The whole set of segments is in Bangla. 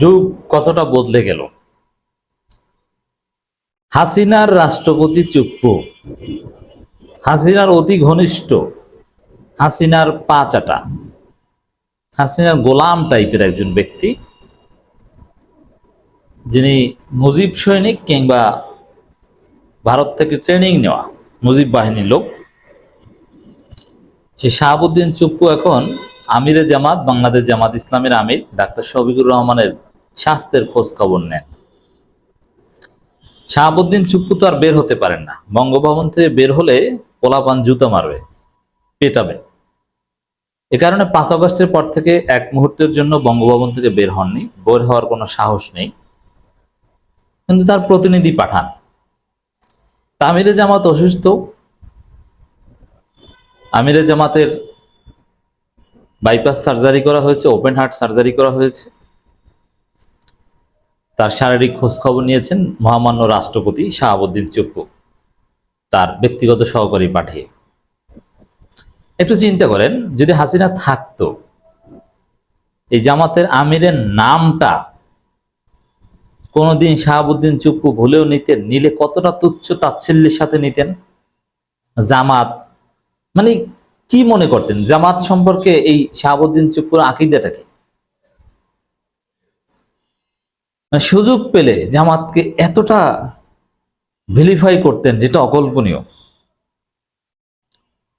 যুগ কতটা বদলে গেল? হাসিনার রাষ্ট্রপতি চুপ্পু, হাসিনার অতি ঘনিষ্ঠ, হাসিনার পা চাটা, হাসিনার গোলাম টাইপের একজন ব্যক্তি, যিনি মুজিব সৈনিক কিংবা ভারত থেকে ট্রেনিং নেওয়া মুজিব বাহিনীর লোক। সে শাহাবুদ্দিন চুপ্পু এখন আমিরে জামাত, বাংলাদেশ জামাত ইসলামের আমির, ডাক্তার শফিকুর রহমানের স্বাস্থ্যের খোঁজ খবর নেন। শাহাবুদ্দিন চুপ্পু তো আর বের হতে পারেন না। বঙ্গভবন থেকে বের হলে পোলাপান জুতো মারবে, পেটাবে। এ কারণে পাঁচ আগস্টের পর থেকে এক মুহূর্তের জন্য বঙ্গভবন থেকে বের হননি। বের হওয়ার কোনো সাহস নেই। কিন্তু তার প্রতিনিধি পাঠান। তামিরে জামাত অসুস্থ। আমিরে জামাতের বাইপাস সার্জারি করা হয়েছে, ওপেন হার্ট সার্জারি করা হয়েছে। তার শারীরিক খোঁজ খবর নিয়েছেন মহামান্য রাষ্ট্রপতি শাহাবুদ্দিন চুপ্পু, তার ব্যক্তিগত সহকারী পাঠিয়ে। একটু চিন্তা করেন, যদি হাসিনা থাকতো, এই জামাতের আমিরের নামটা কোনোদিন শাহাবুদ্দিন চুপ্পু ভুলেও নিতেন, নিলে কতটা তুচ্ছ তাচ্ছিল্যের সাথে নিতেন? জামাত মানে কি মনে করতেন? জামাত সম্পর্কে এই শাহাবুদ্দিন চুপ্পুর আকিদাটা কি? মানে সুযোগ পেলে জামাতকে এতটা ভেলিফাই করতেন যেটা অকল্পনীয়।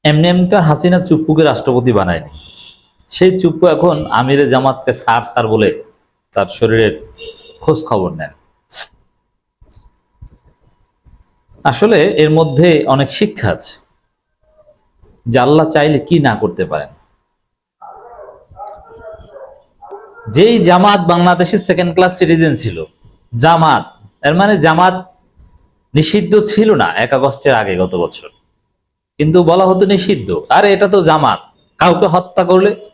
এমনি এমনি তো হাসিনা চুপ্পুকে রাষ্ট্রপতি বানায়নি। সেই চুপ্পু এখন আমিরে জামাতকে সার সার বলে তার শরীরের খোঁজ খবর নেন। আসলে এর মধ্যে অনেক শিক্ষা আছে আল্লাহ চাইলে কি না করতে পারেন। যেই জামাত বাংলাদেশের সেকেন্ড ক্লাস সিটিজেন ছিল, জামাত এর মানে জামাত নিষিদ্ধ ছিল না এক আগস্টের আগে গত বছর। কিন্তু বলা হতো নিষিদ্ধ। আরে, এটা তো জামাত। কাউকে হত্যা করলে,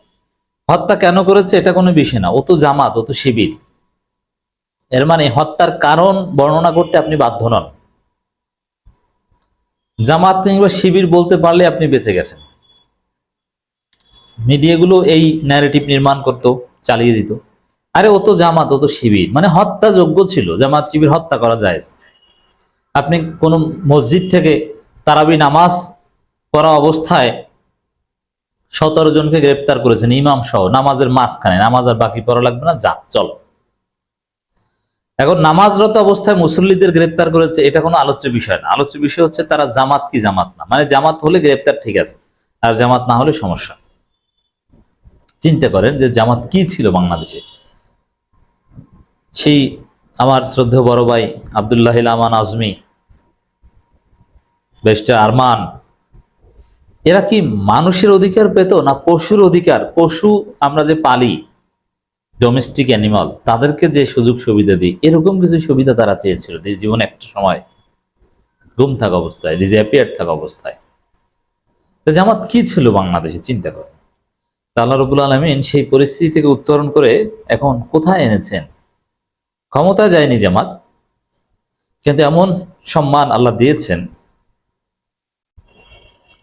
হত্যা কেন করেছে এটা কোনো বিষয় না। ও তো জামাত, ও তো শিবির এর মানে হত্যার কারণ বর্ণনা করতে আপনি বাধ্য নন। জামাত কিংবা শিবির বলতে পারলে আপনি বেঁচে গেছেন। মিডিয়াগুলো এই ন্যারেটিভ নির্মাণ করত। চালিয়ে দিত। আরে ও তো জামাত, ও তো শিবির। মানে হত্যাযোগ্য ছিল, জামাত শিবির হত্যা করা যায় আপনি কোন মসজিদ থেকে তারাবি নামাজ পড়া অবস্থায় সতেরো জনকে গ্রেপ্তার করেছেন, ইমাম সহ। নামাজের মাঝখানে, নামাজ আর বাকি পড়া লাগবে না, যা, চল। এখন নামাজরত অবস্থায় মুসল্লিদের গ্রেপ্তার করেছে, এটা কোনো আলোচ্য বিষয় না। আলোচ্য বিষয় হচ্ছে তারা জামাত কি জামাত না? মানে জামাত হলে গ্রেপ্তার ঠিক আছে, আর জামাত না হলে সমস্যা। চিন্তা করেন যে জামাত কি ছিল বাংলাদেশে? সেই আমার শ্রদ্ধেয় বড় ভাই আবদুল্লাহ আমান আজমি বেস্টার আরমান, এরা কি মানুষের অধিকার পেত না পশুর অধিকার? পশু আমরা যে পালি ডোমেস্টিক অ্যানিমাল তাদেরকে যে সুযোগ সুবিধা দিই, এরকম কিছু সুবিধা তারা চেয়েছিল। জীবনে একটা সময় ঘুম থাকা অবস্থায় ডিজঅ্যাপিয়ার থাকা অবস্থায়। জামাত কি ছিল বাংলাদেশে? চিন্তা করে আল্লাহ রবুল আলমিন সেই পরিস্থিতি থেকে উত্তরণ করে এখন কোথায় এনেছেন? ক্ষমতা যায়নি জামাত, কিন্তু এমন সম্মান আল্লাহ দিয়েছেন।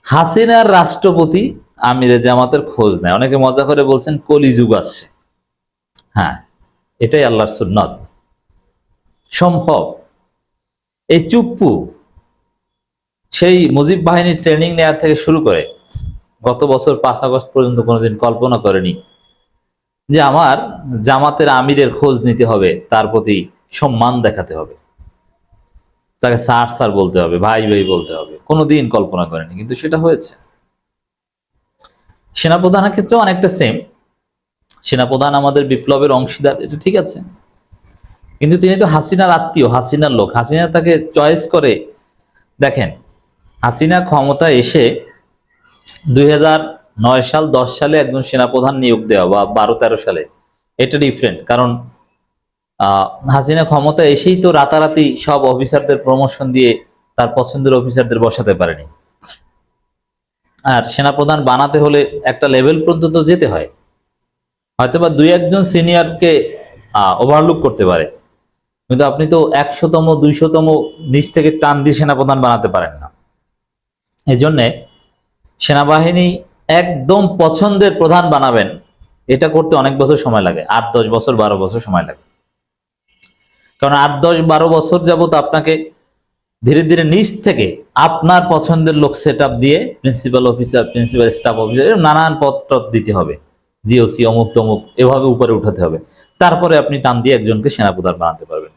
হাসিনার রাষ্ট্রপতি আমিরে জামাতের খোঁজ নেয়। অনেকে মজা করে বলছেন কলিযুগ আসছে। হ্যাঁ এটাই আল্লাহর সুন্নত। সম্ভব। এই চুপ্পু, সেই মুজিব বাহিনীর ট্রেনিং নেওয়া থেকে শুরু করে গত বছর পাঁচ আগস্ট পর্যন্ত কোনোদিন কল্পনা করেনি যে আমার জামাতের আমিরের খোঁজ নিতে হবে, তার প্রতি সম্মান দেখাতে হবে। তাকে স্যার স্যার বলতে হবে, ভাই ভাই বলতে হবে। কোনোদিন কল্পনা করেনি, কিন্তু সেটা হয়েছে। সেনাপ্রধানের ক্ষেত্রেও অনেকটা সেম সেনাপ্রধান আমাদের বিপ্লবের অংশীদার, এটা ঠিক আছে। কিন্তু তিনি তো হাসিনার আত্মীয়, হাসিনার লোক। হাসিনা তাকে চয়েস করে, দেখেন, হাসিনা ক্ষমতা এসে দুই সাল, দশ সালে একজন সেনাপ্রধান নিয়োগ দেওয়া বা বারো তেরো সালে। এটা ডিফারেন্ট কারণ হাসিনা ক্ষমতা এসেই তো রাতারাতি সব অফিসারদের প্রমোশন দিয়ে তার পছন্দের অফিসারদের বসাতে পারেনি। আর সেনাপ্রধান বানাতে হলে একটা লেভেল পর্যন্ত যেতে হয়। হয়তোবা দুই একজন সিনিয়রকে ওভারলুক করতে পারে। কিন্তু আপনি তো একশোতম, দুইশোতম নিচ থেকে টান দিয়ে সেনাপ্রধান বানাতে পারেন না। এই জন্যে সেনাবাহিনী একদম পছন্দের প্রধান বানাবেন। এটা করতে অনেক বছর সময় লাগে, আট, দশ বছর, বারো বছর সময় লাগে। কারণ আট, দশ, বারো বছর যাবত আপনাকে ধীরে ধীরে নিচ থেকে আপনার পছন্দের লোক সেট দিয়ে principal officer principal staff officer নানান টদ দিতে হবে। জিওসি অমুক তমুক, এভাবে উপরে উঠাতে হবে। তারপরে আপনি টান দিয়ে একজনকে সেনাপ্রধান বানাতে পারবেন।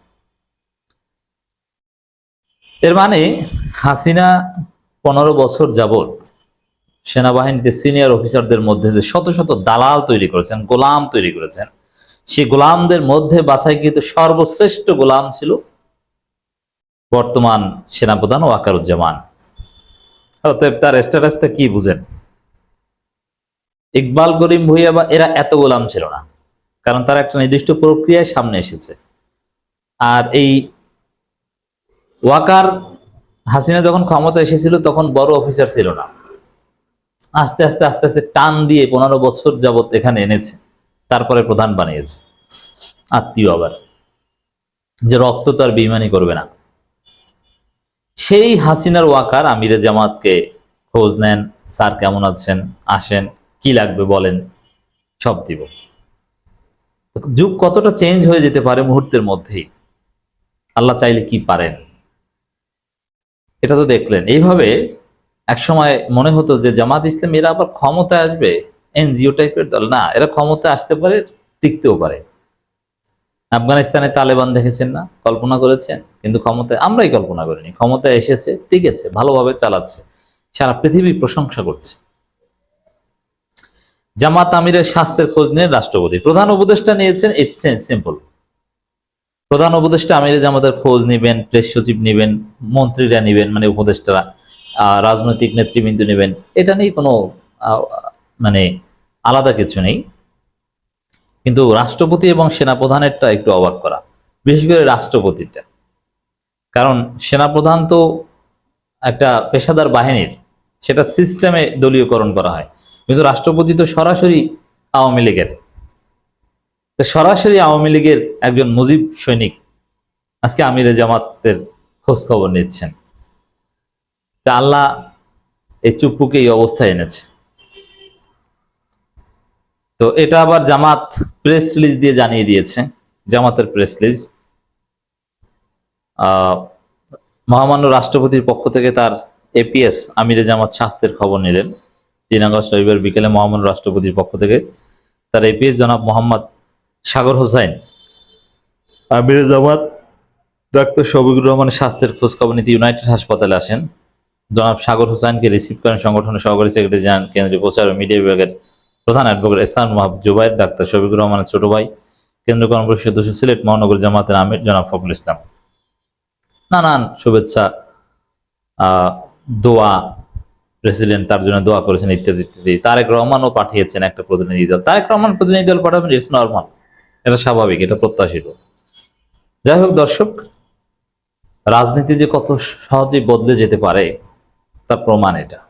এর মানে হাসিনা পনেরো বছর যাবত সেনাবাহিনীতে সিনিয়র অফিসারদের মধ্যে যে শত শত দালাল তৈরি করেছেন, গোলাম তৈরি করেছেন, সেই গোলামদের মধ্যে বাছাইকৃত সর্বশ্রেষ্ঠ গোলাম ছিল বর্তমান সেনাপ্রধান ওয়াকারুজ্জামান। অতএব তার স্ট্যাটাসটা কি বুঝেন? ইকবাল করিম ভুইয়া বা এরা এত গোলাম ছিল না, কারণ তারা একটা নির্দিষ্ট প্রক্রিয়ায় সামনে এসেছে। আর এই ওয়াকার হাসিনা যখন ক্ষমতা এসেছিল, তখন বড় অফিসার ছিল না। আস্তে আস্তে আস্তে আস্তে টান দিয়ে পনেরো বছর যাবত এখানে এনেছে। তারপরে প্রধান বানিয়েছে। আত্মীয় আবার। যে রক্ত তো আর বেইমানি করবে না। সেই হাসিনার ওয়াকার আমিরে জামাতকে খোঁজ নেন, স্যার কেমন আছেন, আসেন, কি লাগবে বলেন, সব দিব। যুগ কতটা চেঞ্জ হয়ে যেতে পারে মুহূর্তের মধ্যেই। আল্লাহ চাইলে কি পারেন? এটা তো দেখলেন। এইভাবে একসময় মনে হতো যে জামাত ইসলাম, এরা আবার ক্ষমতায় আসবে? এনজিও টাইপের দল? না, এরা ক্ষমতায় আসতে পারে, টিকতেও পারে। আফগানিস্তানে তালেবান দেখেছেন না? কল্পনা করেছেন? কিন্তু ক্ষমতায়, আমরাই কল্পনা করিনি। ক্ষমতায় এসেছে, টিকেছে, ভালোভাবে চালাচ্ছে। সারা পৃথিবী প্রশংসা করছে। জামাত আমিরের স্বাস্থ্যের খোঁজ নিয়ে রাষ্ট্রপতি। প্রধান উপদেষ্টা নিয়েছেন, ইটস সিম্পল। প্রধান উপদেষ্টা আমিরে জামাতের খোঁজ নেবেন, প্রেস সচিব নেবেন, মন্ত্রীরা নেবেন মানে উপদেষ্টারা। রাজনৈতিক নেতৃবৃন্দ নেবেন, এটা নিয়ে কোনো মানে আলাদা কিছু নেই। কিন্তু রাষ্ট্রপতি এবং সেনাপ্রধানেরটা একটু অবাক করা, বিশেষ করে রাষ্ট্রপতিটা কারণ সেনাপ্রধান তো একটা পেশাদার বাহিনীর, সেটা সিস্টেমে দলীয়করণ করা হয়। কিন্তু রাষ্ট্রপতি তো সরাসরি আওয়ামী লীগের। তো সরাসরি আওয়ামী লীগের একজন মুজিব সৈনিক আজকে আমিরে জামাতের খোঁজ খবর নিচ্ছেন। তা আল্লাহ এই চুপ্পুকে এই অবস্থায় এনেছে। তো এটা আবার জামাত প্রেস রিলিজ দিয়ে জানিয়ে দিয়েছে, জামাতের প্রেস রিলিজ মহামান্য রাষ্ট্রপতির পক্ষ থেকে তার এপিএস আমিরে জামাত স্বাস্থ্যের খবর নিলেন। তিন আগস্ট রবিবার বিকেলে মহামান্য রাষ্ট্রপতির পক্ষ থেকে তার এপিএস জনাব মোহাম্মদ সাগর হোসাইন, আমিরে জামাত ডাক্তার শবিকুর রহমানের স্বাস্থ্যের খোঁজ খবর নিতে ইউনাইটেড হাসপাতালে আসেন। জনাব সাগর হোসাইনকে রিসিভ করেন সংগঠনের সহকারী সেক্রেটারি জেনারেল কেন্দ্রীয় প্রচার ও মিডিয়া বিভাগের প্রধান অ্যাডভোকেট এসান মাহবুব জুবাইর, ডাক্তার শফিকুর রহমানের ছোট ভাই, কেন্দ্রীয় কর্মপরিষদ সদস্য, সিলেট মহানগর জামাতের আমির জনাব ফখরুল ইসলাম। নানান শুভেচ্ছা দোয়া, প্রেসিডেন্ট তার জন্য দোয়া করেছেন ইত্যাদি ইত্যাদি। তারেক রহমানও পাঠিয়েছেন একটা প্রতিনিধি দল। তারেক রহমান প্রতিনিধি দল পাঠাবেন ইটস নর্মাল এটা স্বাভাবিক, এটা প্রত্যাশিত। যাই হোক দর্শক, রাজনীতি যে কত সহজেই বদলে যেতে পারে তার প্রমাণ এটা।